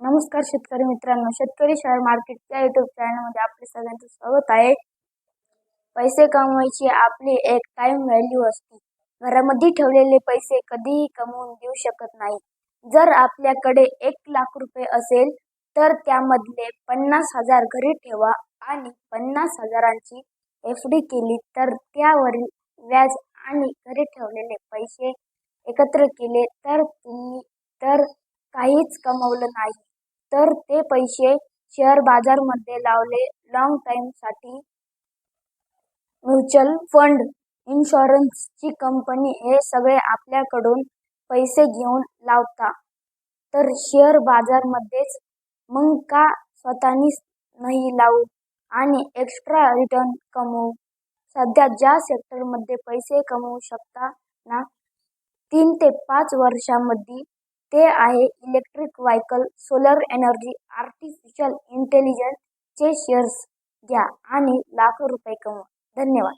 नमस्कार शेतकरी मित्रांनो शेतकरी शेअर मार्केट या युट्यूब चॅनलमध्ये आपले सगळ्यांचं स्वागत आहे. पैसे कमवायची आपली एक टाइम व्हॅल्यू असते. घरामध्ये ठेवलेले पैसे कधीही कमवून देऊ शकत नाही. जर आपल्याकडे एक लाख रुपये असेल तर त्यामधले पन्नास हजार घरी ठेवा आणि पन्नास हजारांची एफ डी केली तर त्यावरील व्याज आणि घरी ठेवलेले पैसे एकत्र केले तर तुम्ही तर काहीच कमवलं नाही. तर ते पैसे शेअर बाजारमध्ये लावले. लाँग टाईमसाठी म्युच्युअल फंड इन्शुरन्सची कंपनी हे सगळे आपल्याकडून पैसे घेऊन लावता. तर शेअर बाजारमध्येच मग का स्वतःनीच नाही लावू आणि एक्स्ट्रा रिटर्न कमवू? सध्या ज्या सेक्टरमध्ये पैसे कमवू शकता ना तीन ते पाच वर्षामध्ये ते आहे electric vehicle solar energy artificial इंटेलिजन्सचे shares घ्या आणि लाखो रुपये कमवा. धन्यवाद.